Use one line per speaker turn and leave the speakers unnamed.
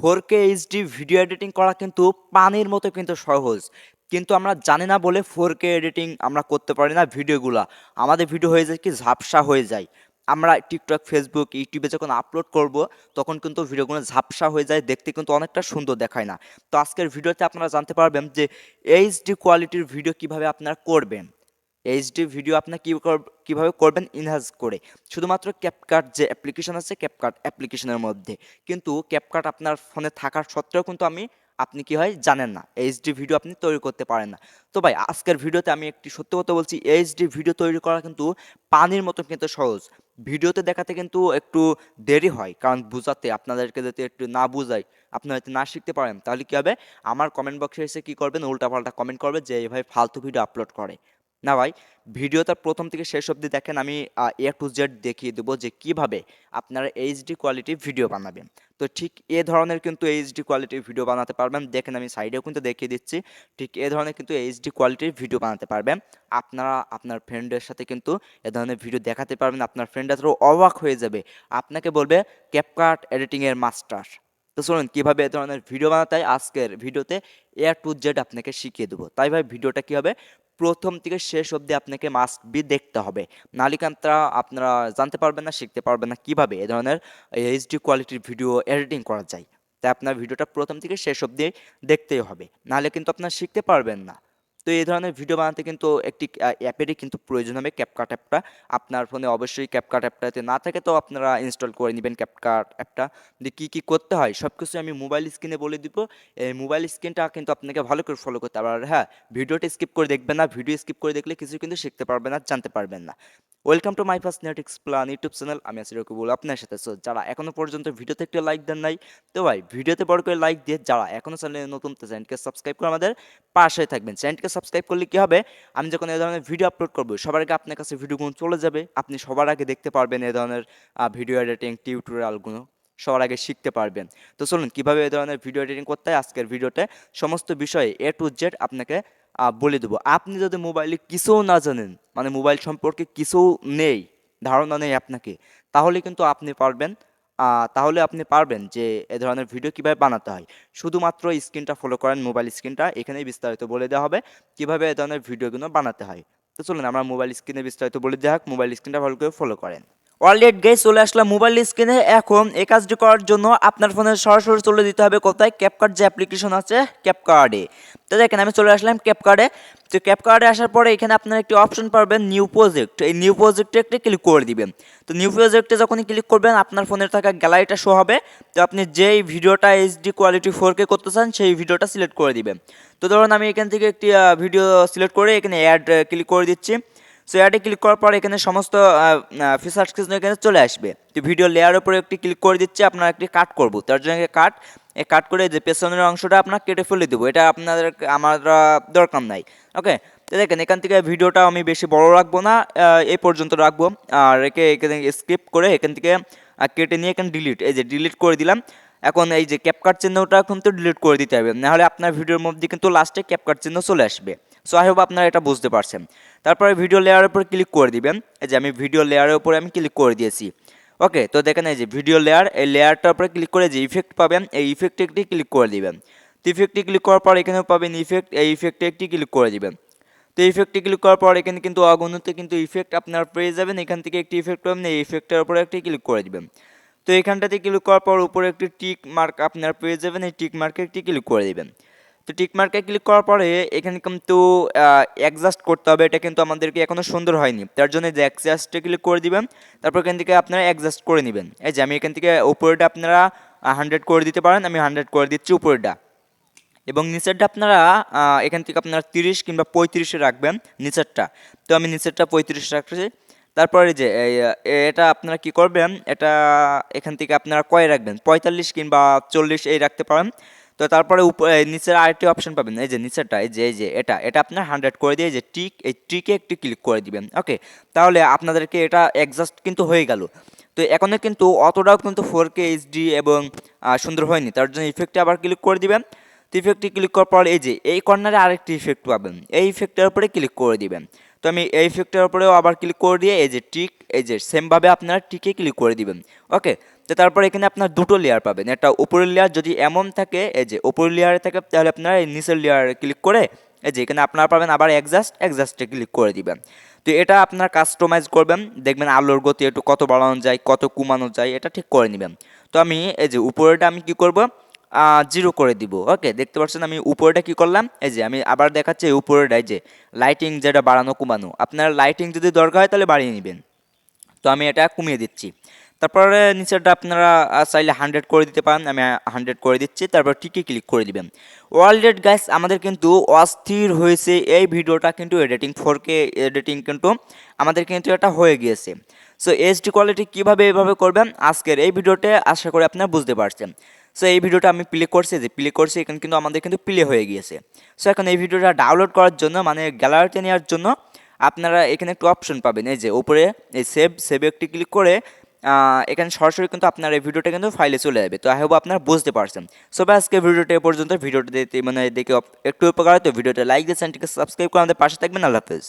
Four K HD video editing করা কিন্তু পানির মতো কিন্তু সহজ। কিন্তু আমরা জানি না বলে ফোর কে এডিটিং আমরা করতে পারি না ভিডিওগুলো। আমাদের ভিডিও হয়ে যায় কি ঝাপসা হয়ে যায়। আমরা টিকটক, ফেসবুক, ইউটিউবে যখন আপলোড করব, তখন কিন্তু ভিডিওগুলো ঝাপসা হয়ে যায়, দেখতে কিন্তু অনেকটা সুন্দর দেখায় না। তো আজকের ভিডিওতে আপনারা জানতে পারবেন যে এইচডি কোয়ালিটির ভিডিও কীভাবে আপনারা করবেন। এইচডি ভিডিও আপনি কী কীভাবে করবেন ইনহাজ করে। শুধুমাত্র ক্যাপকাট যে অ্যাপ্লিকেশন আছে ক্যাপকাট অ্যাপ্লিকেশনের মধ্যে। কিন্তু ক্যাপকাট আপনার ফোনে থাকার সত্ত্বেও কিন্তু আমি, আপনি কি হয় জানেন না। এইচডি ভিডিও আপনি তৈরি করতে পারেন না। তো ভাই, আজকের ভিডিওতে আমি একটি সত্য কথা বলছি। এইচডি ভিডিও তৈরি করা কিন্তু পানির মতো কিন্তু সহজ। ভিডিওতে দেখাতে কিন্তু একটু দেরি হয়, কারণ বোঝাতে, আপনাদেরকে যদি একটু না বুঝাই, আপনারা যদি না শিখতে পারেন, তাহলে কী হবে? আমার কমেন্ট বক্সে এসে কী করবেন? উল্টাপাল্টা কমেন্ট করবে যে এইভাবে ফালতু ভিডিও আপলোড করে। না ভাই ভিডিওটা প্রথম থেকে শেষ অবধি দেখেন, আমি এ টু জেড দেখিয়ে দেবো যে কীভাবে আপনারা এইচডি কোয়ালিটির ভিডিও বানাবেন। তো ঠিক এ ধরনের কিন্তু এইচডি কোয়ালিটির ভিডিও বানাতে পারবেন। দেখেন আমি সাইডেও কিন্তু দেখিয়ে দিচ্ছি, ঠিক এ ধরনের কিন্তু এইচডি কোয়ালিটির ভিডিও বানাতে পারবেন। আপনারা, আপনার ফ্রেন্ডের সাথে কিন্তু এ ধরনের ভিডিও দেখাতে পারবেন, আপনার ফ্রেন্ডরা তো অবাক হয়ে যাবে। আপনাকে বলবে ক্যাপকাট এডিটিংয়ের মাস্টার তো শুনুন কীভাবে এ ধরনের ভিডিও বানাতে হয় আজকের ভিডিওতে এ টু জেড আপনাকে শিখিয়ে দেবো। তাই ভাই, ভিডিওটা কী হবে? প্রথম থেকে শেষ অবধি আপনাকে মাস্ক বি দেখতে হবে। নালিকান্তরা আপনারা জানতে পারবেন না, শিখতে পারবেন না কীভাবে এ ধরনের এইচডি কোয়ালিটির ভিডিও এডিটিং করা যায়। তাই আপনার ভিডিওটা প্রথম থেকে শেষ অবধি দেখতেই হবে। নাহলে কিন্তু আপনারা শিখতে পারবেন না। তো এই ধরনের ভিডিও বানাতে কিন্তু একটি অ্যাপেরই কিন্তু প্রয়োজন হবে ক্যাপকাট অ্যাপটা আপনার ফোনে অবশ্যই ক্যাপকাট অ্যাপটাতে না থাকে তো আপনারা ইনস্টল করে নেবেন ক্যাপকাট অ্যাপটা দিয়ে কী কী করতে হয়? সব কিছু আমি মোবাইল স্ক্রিনে বলে দিব। এই মোবাইল স্ক্রিনটা কিন্তু আপনাকে ভালো করে ফলো করতে হবে। হ্যাঁ ভিডিওটা স্কিপ করে দেখবেন না। ভিডিও স্কিপ করে দেখলে কিছু কিন্তু শিখতে পারবেন না জানতে পারবেন না। Welcome to my first netics plan YouTube channel আমি আসলে বল আপনার সাথে। সো যারা এখনও পর্যন্ত ভিডিওতে একটু লাইক দেন নাই, তো ভাই ভিডিওতে বড় করে লাইক দিয়ে যারা এখনও চ্যানেলে নতুন চ্যানেলকে সাবস্ক্রাইব করে আমাদের পাশে থাকবেন। চ্যানেলকে সাবস্ক্রাইব করলে কি হবে? আমি যখন এই ধরনের ভিডিও আপলোড করব, সবার আগে আপনার কাছে ভিডিওগুলো চলে যাবে। আপনি সবার আগে দেখতে পারবেন এই ধরনের ভিডিও এডিটিং টিউটোরিয়ালগুলো সবার আগে শিখতে পারবেন। তো চলুন, কীভাবে এই ধরনের ভিডিও এডিটিং করতে হয় আজকের ভিডিওতে সমস্ত বিষয়ে এ টু জেড আপনাকে বলে দেবো। আপনি যদি মোবাইলে কিছুও না জানেন মানে মোবাইল সম্পর্কে কিছু নেই, ধারণা নেই আপনাকে, তাহলে কিন্তু আপনি পারবেন তাহলে আপনি পারবেন যে এ ধরনের ভিডিও কীভাবে বানাতে হয়। শুধুমাত্র স্ক্রিনটা ফলো করেন মোবাইল স্ক্রিনটা, এখানেই বিস্তারিত বলে দেওয়া হবে কীভাবে এ ধরনের ভিডিওগুলো বানাতে হয়। তো চলুন, আমরা মোবাইল স্ক্রিনে বিস্তারিত বলে দেওয়া হোক মোবাইল স্ক্রিনটা ভালো করে ফলো করেন। অলরেড গে চলে আসলাম মোবাইল স্ক্রিনে এখন এই কাজটি করার জন্য আপনার ফোনে সরাসরি চলে দিতে হবে কোথায়? ক্যাপকার্ড যে অ্যাপ্লিকেশন আছে ক্যাপকার্ডে তো দেখেন, আমি চলে আসলাম ক্যাপকার্ডে তো ক্যাপকার্ডে আসার পরে এখানে আপনারা একটি অপশন পাবেন নিউ প্রজেক্ট এই নিউ প্রজেক্টে একটি ক্লিক করে দিবেন। তো নিউ প্রজেক্টে যখনই ক্লিক করবেন, আপনার ফোনের থাকা গ্যালারিটা শো হবে। তো আপনি যেই ভিডিওটা এইচডি কোয়ালিটি ফোর কে করতে চান, সেই ভিডিওটা সিলেক্ট করে দিবেন। তো ধরুন আমি এখান থেকে একটি ভিডিও সিলেক্ট করে এখানে অ্যাড ক্লিক করে দিচ্ছি। সো অ্যাডে ক্লিক করার পর এখানে সমস্ত ফিচার্স কিছু এখানে চলে আসবে। তো ভিডিও লেয়ার উপরে একটি ক্লিক করে দিচ্ছি, আপনার একটি কাট করব। তার জন্য কাট এই কাট করে যে পেছনের অংশটা আপনার কেটে ফেলে দেবো। এটা আপনাদের আমার দরকার নাই। ওকে তো দেখেন, এখান থেকে ভিডিওটা আমি বেশি বড় রাখব না এই পর্যন্ত রাখব। আর একে, এখানে স্কিপ করে এখান থেকে কেটে নিয়ে এখানে ডিলিট এই যে ডিলিট করে দিলাম। এখন এই যে ক্যাপকাট চিহ্নটা কিন্তু ডিলিট করে দিতে হবে। নাহলে আপনার ভিডিওর মধ্যে কিন্তু লাস্টে ক্যাপকাট চিহ্ন চলে আসবে। সো আই হোপ আপনারা এটা বুঝতে পারছেন। তারপরে ভিডিও লেয়ারের উপর ক্লিক করে দিবেন। এই যে আমি ভিডিও লেয়ারের উপরে আমি ক্লিক করে দিয়েছি। ওকে তো দেখেন এই যে ভিডিও লেয়ার এই লেয়ারটার উপরে ক্লিক করে যে ইফেক্ট পাবেন, এই ইফেক্টে একটি ক্লিক করে দিবেন। তো ইফেক্টে ক্লিক করার পর এখানেও পাবেন ইফেক্ট এই ইফেক্টে একটি ক্লিক করে দিবেন। তো ইফেক্টে ক্লিক করার পর এখানে কিন্তু অগণিত কিন্তু ইফেক্ট আপনার পেয়ে যাবেন। এখান থেকে একটি ইফেক্ট পাবেন, এই ইফেক্টের উপরে একটি ক্লিক করে দিবেন। তো এখানটাতে ক্লিক করার পর উপরে একটি টিক মার্ক আপনার পেয়ে যাবেন, এই টিক মার্কে একটি ক্লিক করে দিবেন। তো টিকমার্কে ক্লিক করার পরে এখানে কিন্তু অ্যাডজাস্ট করতে হবে। এটা কিন্তু আমাদেরকে এখনও সুন্দর হয়নি। তার জন্য যে অ্যাডজাস্টে ক্লিক করে দিবেন, তারপর এখান থেকে আপনারা অ্যাডজাস্ট করে নেবেন। এই যে আমি এখান থেকে উপরেটা আপনারা হান্ড্রেড করে দিতে পারেন, আমি হান্ড্রেড করে দিচ্ছি উপরেটা এবং নিচেরটা আপনারা এখান থেকে আপনারা তিরিশ কিংবা পঁয়ত্রিশে রাখবেন, নিচেরটা। তো আমি নিচেরটা পঁয়ত্রিশ রাখছি। তারপরে যে এটা আপনারা কি করবেন, এটা এখান থেকে আপনারা কয় রাখবেন? পঁয়তাল্লিশ কিংবা চল্লিশ এই রাখতে পারেন। তো তারপরে নিচের আরেকটি অপশন পাবেন। এই যে নিচেরটা, এই যে এই যে, এটা এটা আপনার হান্ড্রেড করে দিয়ে যে টিক এই টিকে একটি ক্লিক করে দিবেন। ওকে তাহলে আপনাদেরকে এটা অ্যাডজাস্ট কিন্তু হয়ে গেল। তো এখনও কিন্তু অতটাও কিন্তু ফোর কে এইচডি এবং সুন্দর হয়নি। তার জন্য ইফেক্টে আবার ক্লিক করে দিবেন। তো ইফেক্টে ক্লিক করার পর এই যে, এই কর্নারে আরেকটি ইফেক্ট পাবেন। এই ইফেক্টের উপরে ক্লিক করে দিবেন। তো আমি এই ইফেক্টের উপরেও আবার ক্লিক করে দিয়ে এই যে টিক এই যে সেমভাবে আপনারা টিকে ক্লিক করে দিবেন। ওকে তো তারপর এখানে আপনার দুটো লেয়ার পাবেন। একটা উপরের লেয়ার যদি এমন থাকে, এই যে উপরের লেয়ারে থাকে, তাহলে আপনারা নিচের লেয়ারে ক্লিক করে, এই যে এখানে আপনারা পাবেন আবার অ্যাডজাস্ট অ্যাডজাস্টে ক্লিক করে দিবেন। তো এটা আপনার কাস্টমাইজ করবেন। দেখবেন আলোর গতি একটু কত বাড়ানো যায়, কত কমানো যায়, এটা ঠিক করে নেবেন। তো আমি এই যে উপরেটা আমি কি করব? জিরো করে দিব। ওকে দেখতে পাচ্ছেন আমি উপরেটা কি করলাম? এই যে আমি আবার দেখাচ্ছি উপরেটাই যে লাইটিং যেটা বাড়ানো, কমানো। আপনার লাইটিং যদি দরকার হয় তাহলে বাড়িয়ে নেবেন। তো আমি এটা কমিয়ে দিচ্ছি। তারপরে নিচেরটা আপনারা চাইলে হান্ড্রেড করে দিতে পারেন, আমি হান্ড্রেড করে দিচ্ছি। তারপর টিকে ক্লিক করে দিবেন। ওয়ার্ল্ডেড গাইস আমাদের কিন্তু অস্থির হয়েছে এই ভিডিওটা, কিন্তু এডিটিং ফোর কে এডিটিং কিন্তু আমাদের কিন্তু এটা হয়ে গিয়েছে। সো এইচডি কোয়ালিটি কীভাবে এইভাবে করবেন, আজকের এই ভিডিওতে আশা করি আপনারা বুঝতে পারছেন। সো এই ভিডিওটা আমি প্লে করছি, যে প্লে করছি, এখানে কিন্তু আমাদের কিন্তু প্লে হয়ে গিয়েছে। সো এখন এই ভিডিওটা ডাউনলোড করার জন্য মানে গ্যালারিতে নেওয়ার জন্য আপনারা এখানে একটু অপশন পাবেন। এই যে উপরে, এই সেভ সেভে একটি ক্লিক করে এখানে সরাসরি কিন্তু আপনার এই ভিডিওটা কিন্তু ফাইলে চলে যাবে। তো আই হোপ আপনারা বুঝতে পারছেন। সো আজকে ভিডিওটা এ পর্যন্ত। ভিডিওটা মানে দেখে একটু উপকার হয়, তো ভিডিওটা লাইক দিয়ে চ্যানেলটিকে সাবস্ক্রাইব করে আমাদের পাশে থাকবেন। আল্লাহ হাফেজ।